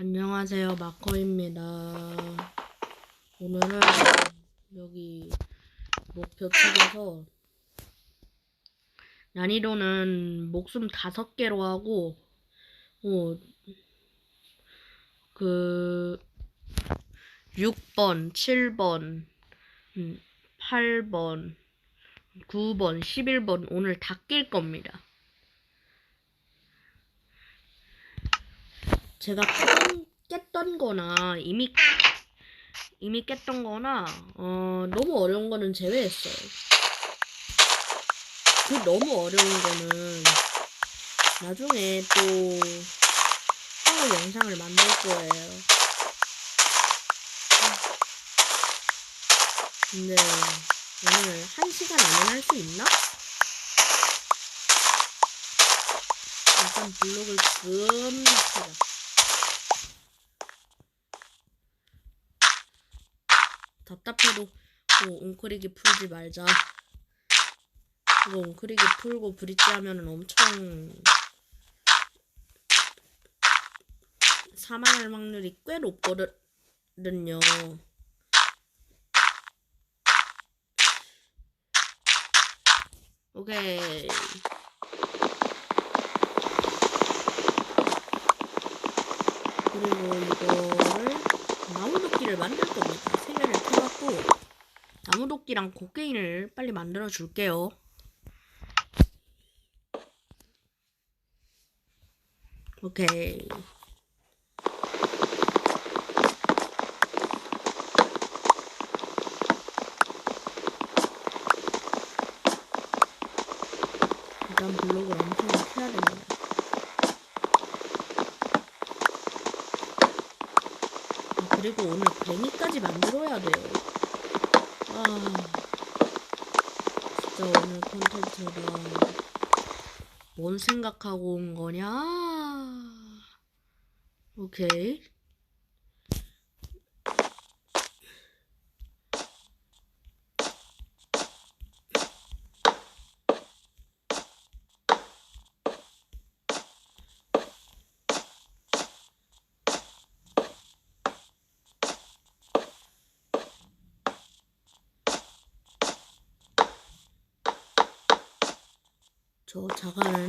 안녕하세요, 마커입니다. 오늘은 여기 목표 측에서 난이도는 목숨 다섯 개로 하고, 어, 그, 6번, 7번, 음, 8번, 9번, 11번 오늘 다 낄 겁니다. 제가 깼던, 거나 이미 이미 깼던 거나 어, 너무 어려운 거는 제외했어요. 그 너무 어려운 거는 나중에 또 따로 영상을 만들 거예요. 근데 오늘 한 시간 안에 할 수 있나? 일단 블록을 금 찾아. 답답해도 뭐 웅크리기 풀지 말자. 이거 웅크리기 풀고 브릿지 하면은 엄청 사망할 확률이 꽤 높거든요. 오케이. 그리고 이거를 나무도끼를 만들 겁니다. 세 개를 펴갖고 나무도끼랑 곡괭이를 빨리 만들어 줄게요. 오케이. 일단 블록을 엄청 펴야 됩니다. 아, 그리고 오늘 뱅이까지 만들어야 돼요. 아, 진짜 오늘 콘텐츠가 뭔 생각하고 온 거냐? 오케이. 저 자갈은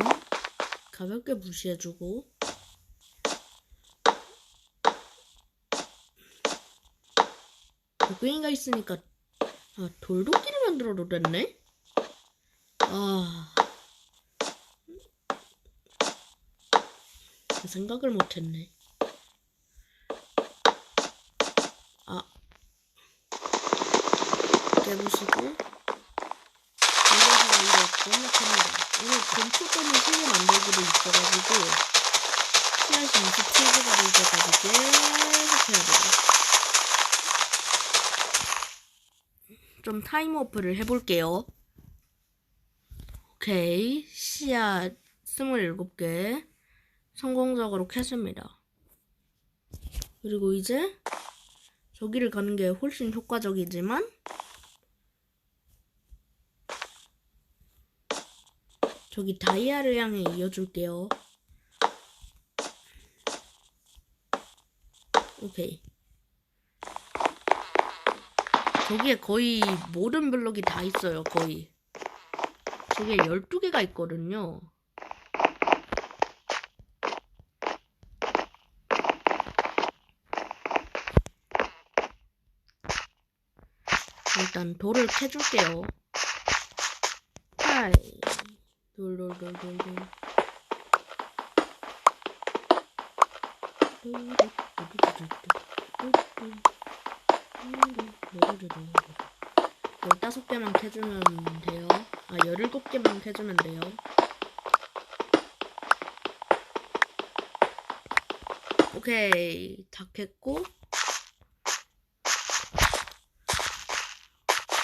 가볍게 무시해주고. 곡괭이가 있으니까 아 돌도끼를 만들어도 됐네? 아. 그 생각을 못했네. 아. 깨부시고. 이래서 이거 번역합니다. 오늘 검초점을 세개 만들기도 있어가지고 씨앗이 27개가 될 때까지 계속 해야 돼요. 좀 타임오프를 해볼게요. 오케이. 씨앗 27개 성공적으로 캤습니다. 그리고 이제 저기를 가는 게 훨씬 효과적이지만 저기 다이아를 향해 이어줄게요. 오케이. 저기에 거의 모든 블록이 다 있어요, 거의. 저기에 12개가 있거든요. 일단 돌을 캐줄게요. 하이. 돌돌돌돌돌. 열다섯 개만 캐주면 돼요. 아, 열일곱 개만 캐주면 돼요. 오케이. 다 캤고.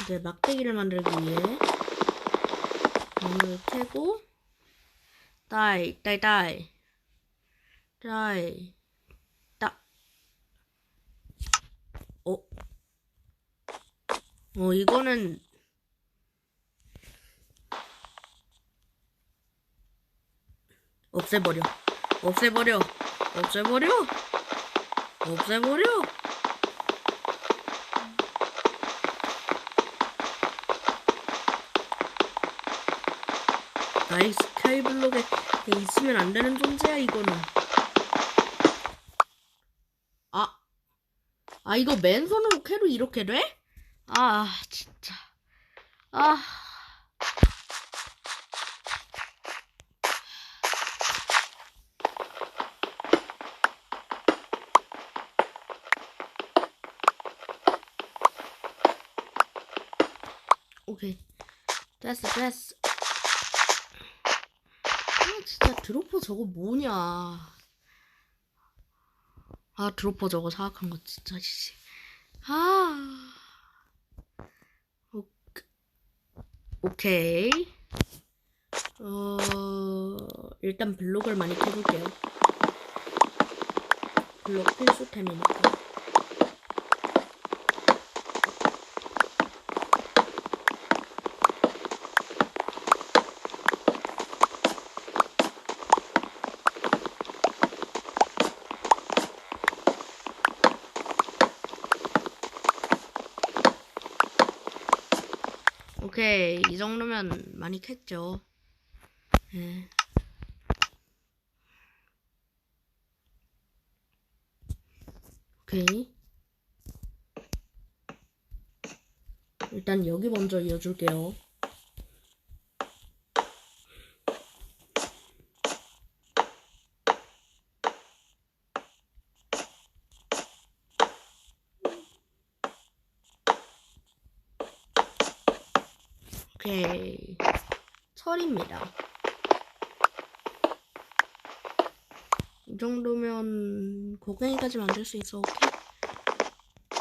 이제 막대기를 만들기 위해 물을 캐고? 다이 다이 다이. 다이 다. 어? 어 이거는 없애버려. 없애버려. 없애버려. 없애버려. 나의 스카이블록에 있으면 안 되는 존재야 이거는. 아, 아 이거 맨손으로 캐로 이렇게 돼? 아 진짜. 아. 오케이. 됐어, 됐어. 아, 진짜 드로퍼 저거 뭐냐. 아, 드로퍼 저거 사악한 거 진짜, 씨. 아. 오- 오케이. 어, 일단 블록을 많이 캐볼게요. 블록 필수템이니까. 오케이 이 정도면 많이 캤죠. 예. 오케이. 일단 여기 먼저 이어줄게요. 오케이. 철입니다. 이 정도면 곡괭이까지 만들 수 있어, 오케이?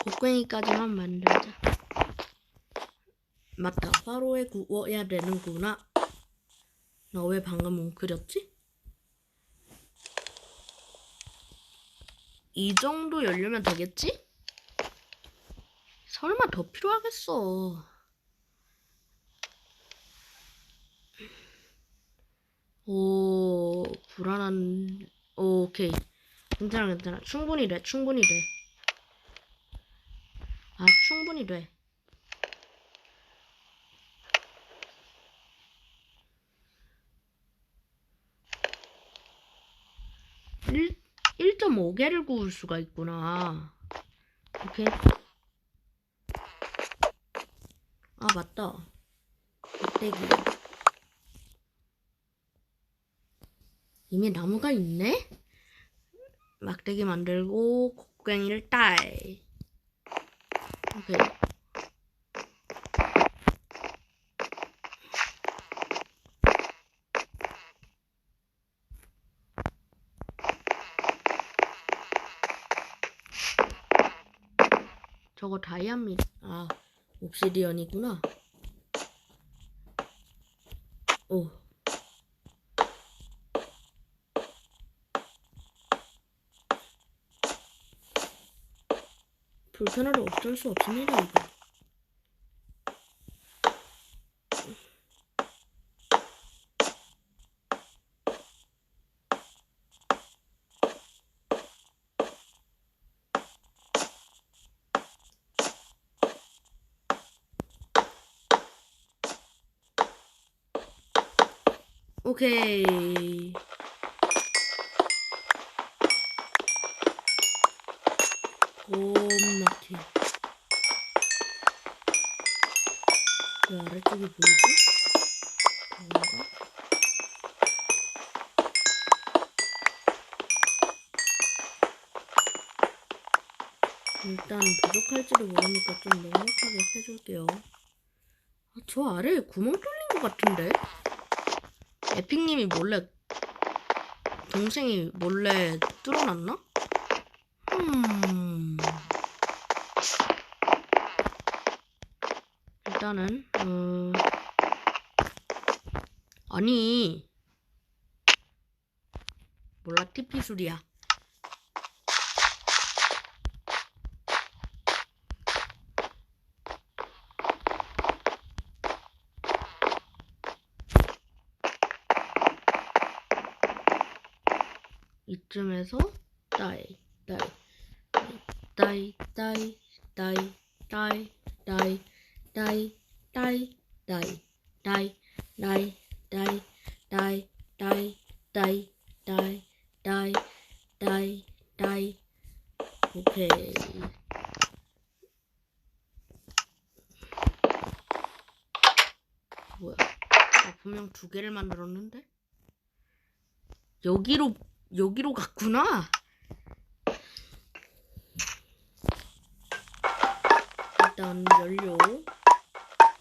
곡괭이까지만 만들자. 맞다, 화로에 구워야 되는구나. 나 왜 방금 웅크렸지? 이 정도 열려면 되겠지? 설마 더 필요하겠어. 오, 불안한, 오, 오케이. 괜찮아, 괜찮아. 충분히 돼, 충분히 돼. 아, 충분히 돼. 일 1.5개를 구울 수가 있구나. 오케이. 아, 맞다. 막대기. 이미 나무가 있네? 막대기 만들고 곡괭이를 딸. 오케이. 저거 다이아미 아 옵시디언이구나. 오. 불편해도 어쩔 수 없습니다, 이거. 오케이. 이 보이지? 뭔가? 일단 부족할지도 모르니까 좀 넉넉하게 해줄게요. 아, 저 아래에 구멍 뚫린 것 같은데? 에픽님이 몰래 동생이 몰래 뚫어놨나? 음. 일단은 어 아니 몰라 티피술이야. 이쯤에서. 따이 따이 따이 따이 따이 따이 따이 따이 따이 따이 따이 따이 따이 따이 따이 따이 따이 따이 오케이. 뭐야? 아, 분명 두 개를 만들었는데? 여기로 여기로 갔구나? 일단 연료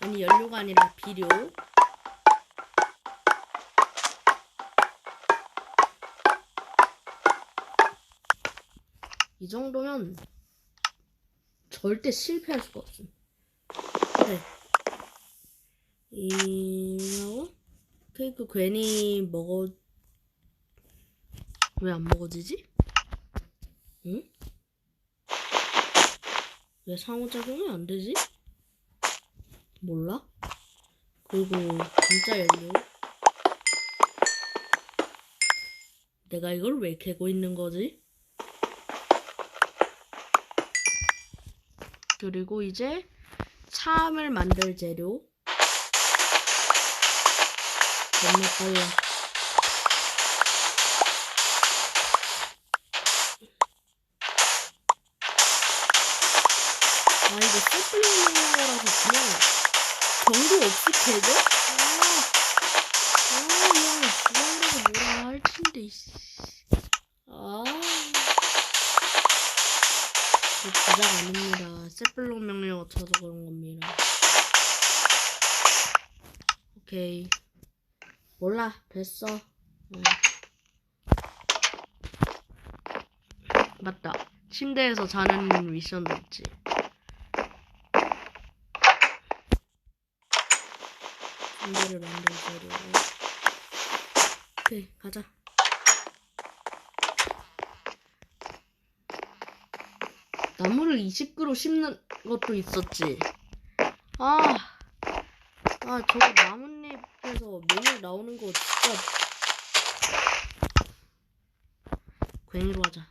아니 연료가 아니라 비료 이 정도면 절대 실패할 수가 없음 그래 이거 케이크 괜히 먹어 왜 안 먹어지지? 응? 왜 상호작용이 안 되지? 몰라? 그리고 진짜 연료 내가 이걸 왜 캐고 있는 거지? 그리고 이제 참을 만들 재료 겁나 빨라 아 이거 세플링이라서 그냥 정도 없이 캐죠? 아, 아 그냥 주방이라고 뭐라 할 텐데 이씨. 부작 아닙니다. 세플록 명령어 쳐서 그런 겁니다. 오케이. 몰라. 됐어. 응. 맞다. 침대에서 자는 미션도 있지. 침대를 만들자려 오케이 가자 나무를 20그루 심는 것도 있었지. 아, 아 저거 나뭇잎에서 메밀 나오는 거 진짜. 괜히로 하자.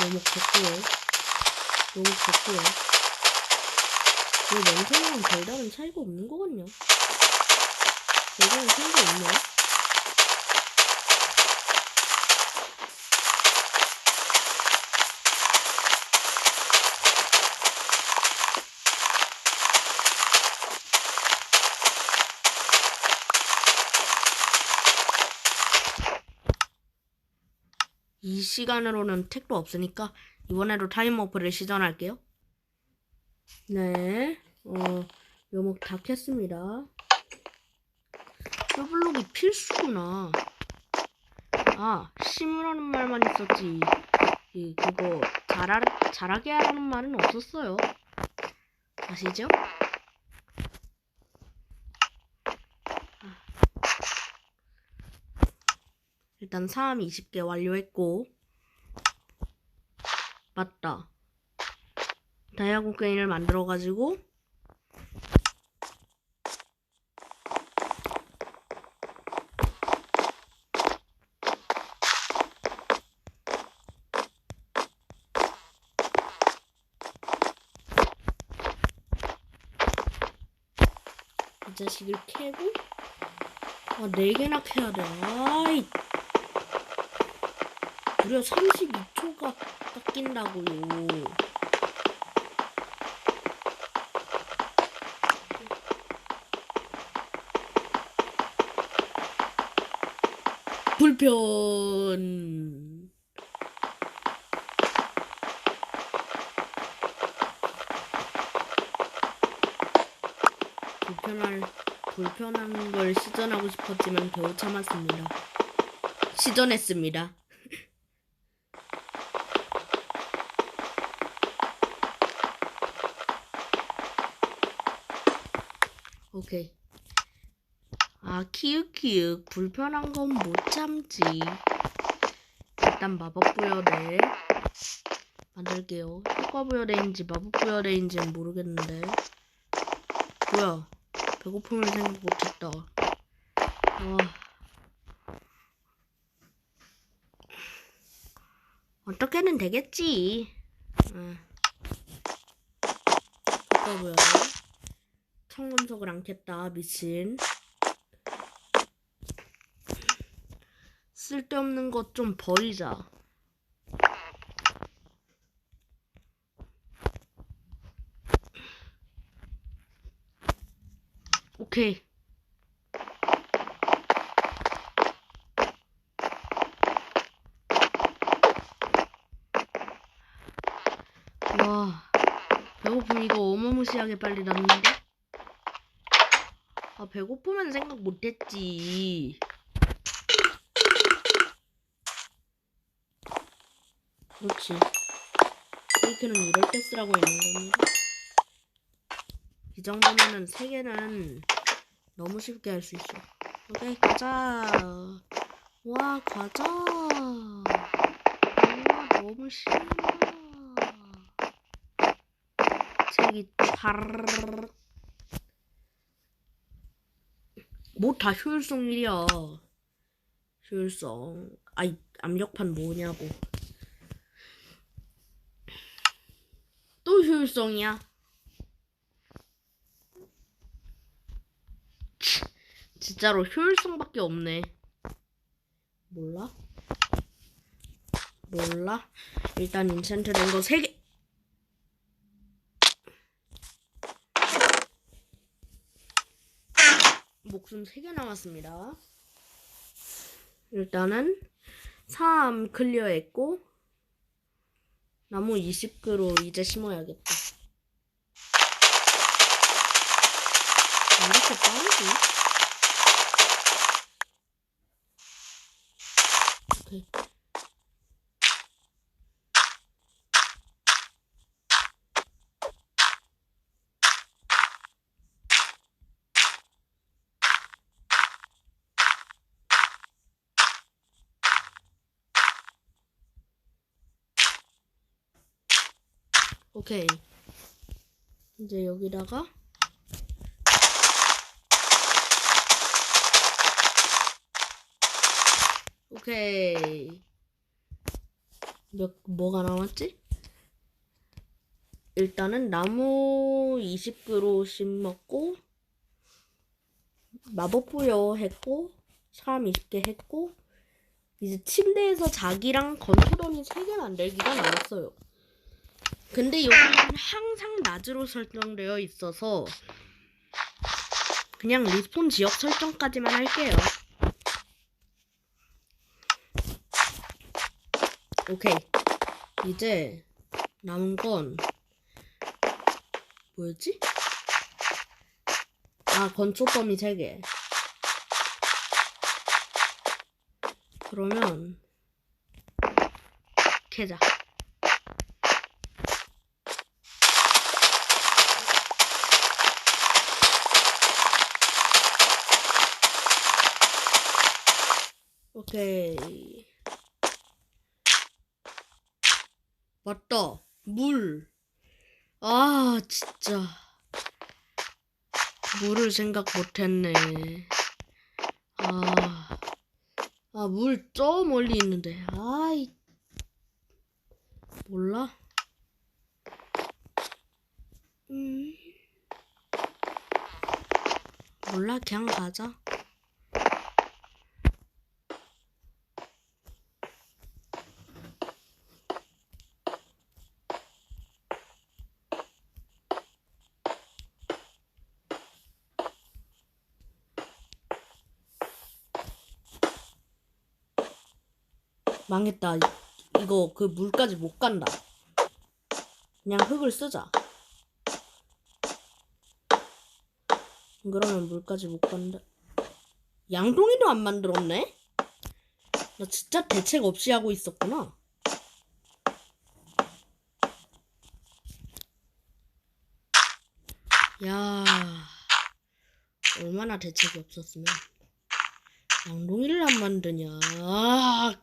너무 좋고요. 너무 좋고요. 왜 냄새랑 별다른 차이가 없는 거 같냐? 별다른 차이가 없네 이 시간으로는 택도 없으니까 이번에도 타임머프를 시전할게요. 네, 어, 묘목 다 캤습니다. 뼈블록이 필수구나. 아, 심으라는 말만 있었지. 이, 그거, 자라, 자라게 하라는 말은 없었어요. 아시죠? 일단 사암 20개 완료했고 맞다 다이아곤 게임을 만들어가지고 이 자식을 캐고 아, 4개나 캐야 돼. 아이. 무려 32초가 깎인다고요. 불편. 불편할 불편한 걸 시전하고 싶었지만 겨우 참았습니다. 시전했습니다. 오케이. 아, 키읔키읔. 불편한 건 못 참지. 일단 마법 부여대 만들게요. 효과 부여대인지 마법 부여대인지는 모르겠는데. 뭐야. 배고픔을 생각 못했다. 아. 어떻게는 되겠지. 응. 바꿔보여. 청금석을 안 켰다. 미친. 쓸데없는 것 좀 버리자. 오케이. 와, 배고픔 이거 어마무시하게 빨리 났는데? 아, 배고프면 생각 못했지. 그렇지. 케이크는 이럴 때 쓰라고 있는 겁니다. 이 정도면은 세 개는 너무 쉽게 할 수 있어. 오케이, 가자. 와, 가자. 와, 너무 신나. 색이 차르르. 뭐 다 효율성 1이야. 효율성. 아이, 압력판 뭐냐고. 또 효율성이야. 치, 진짜로 효율성밖에 없네. 몰라? 몰라? 일단 인챈트 된거 3개. 목숨 3개 남았습니다. 일단은 3 클리어했고 나무 20그루 이제 심어야겠다. 왜 이렇게 빠르지? 오케이. 오케이. 이제 여기다가 오케이. 몇 뭐가 남았지? 일단은 나무 20그루 심었고 마법 부여 했고 사람 20개 했고 이제 침대에서 자기랑 건초더미 3개 만들기가 남았어요. 근데 여기는 항상 낮으로 설정되어 있어서 그냥 리스폰 지역 설정까지만 할게요. 오케이. 이제 남은 건 뭐였지? 아, 건초더미 3개. 그러면 캐자. 오케이. 맞다. 물. 아, 진짜. 물을 생각 못했네. 아. 아, 물 저 멀리 있는데. 아이. 몰라? 음. 몰라, 그냥 가자. 망했다. 이거 그 물까지 못 간다. 그냥 흙을 쓰자. 그러면 물까지 못 간다. 양동이도 안 만들었네? 나 진짜 대책 없이 하고 있었구나. 야, 얼마나 대책이 없었으면 양동이를 안 만드냐. 아,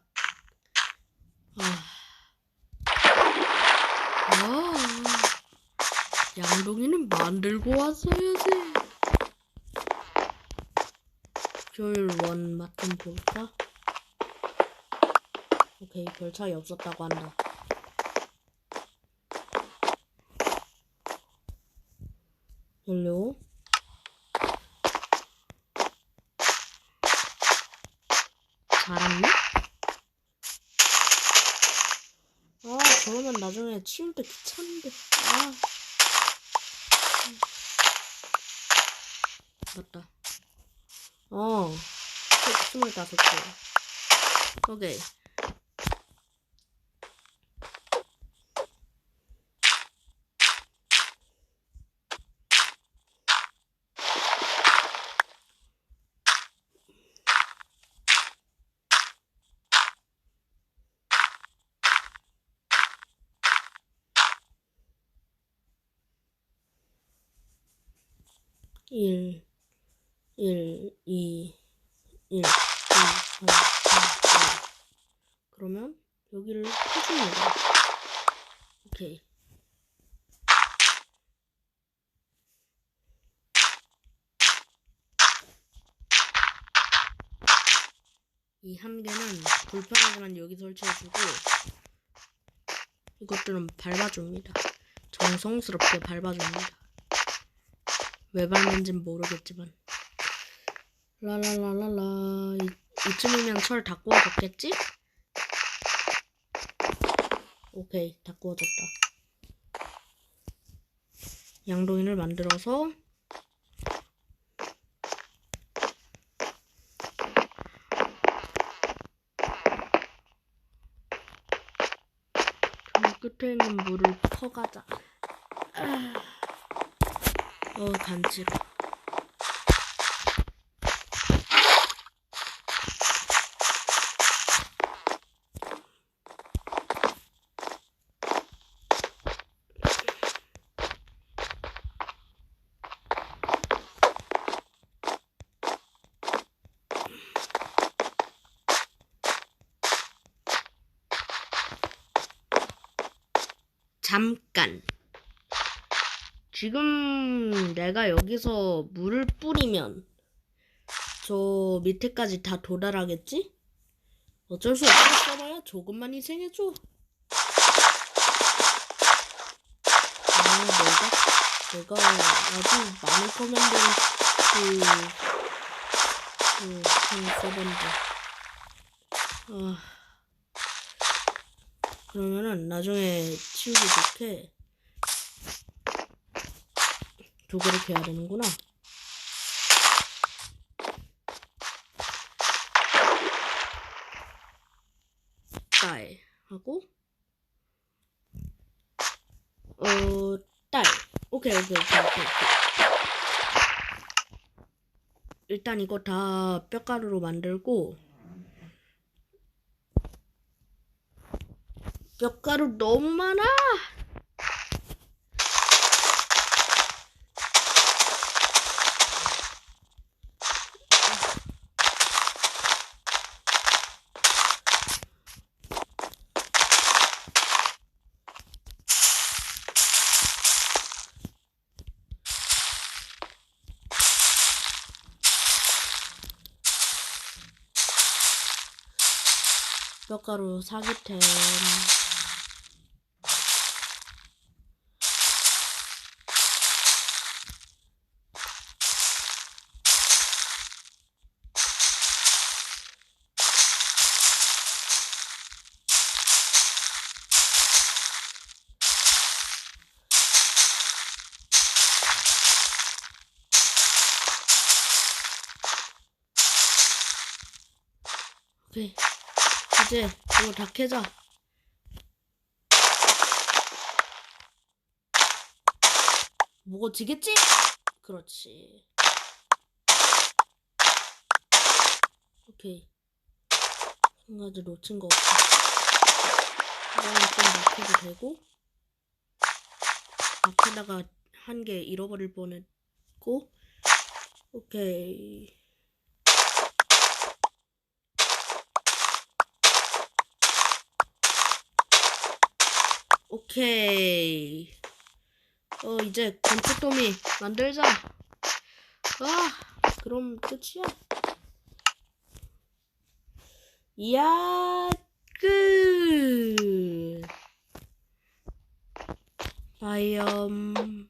아, 아, 양동이는 만들고 왔어야지. 효율 원 맛 좀 볼까? 오케이, 별 차이 없었다고 한다. 연료. 잘했니? 아, 그러면 나중에 치울 때 귀찮은데. 아. 맞다. 어, 스물다섯 개. 오케이. 일, 일, 이, 일, 이, 삼, 사, 일. 그러면 여기를 해줍니다. 오케이. 이 한 개는 불편하지만 여기 설치해주고 이것들은 밟아줍니다. 정성스럽게 밟아줍니다. 왜 밟는진 모르겠지만 라라라라라 이, 이쯤이면 철 다 구워졌겠지? 오케이 다 구워졌다 양동이를 만들어서 저 끝에 있는 물을 퍼가자 아. 어 간지러 잠깐 지금 내가 여기서 물을 뿌리면 저 밑에까지 다 도달하겠지? 어쩔 수 써봐야 조금만 희생해줘. 아, 내가, 내가 아주 많은 커맨드를 그, 그, 그 써본다. 아, 그러면은 나중에 치우기 좋게 두 개를 해야 되는구나. 딸 하고 어, 딸. 오케이, 오케이, 오케이, 오케이. 일단 이거 다 뼈가루로 만들고 뼈가루 너무 많아. 뼈가루 사기템. 오케이. 이제 이거 다 캐자. 먹어지겠지? 그렇지. 오케이. 한 가지 놓친 거 없어. 이거는 좀 막혀도 되고. 막히다가 한 개 잃어버릴 뻔했고. 오케이. 오케이. 어, 이제 건축도미 만들자. 아, 그럼 끝이야. 이야, 끝. 바이옴.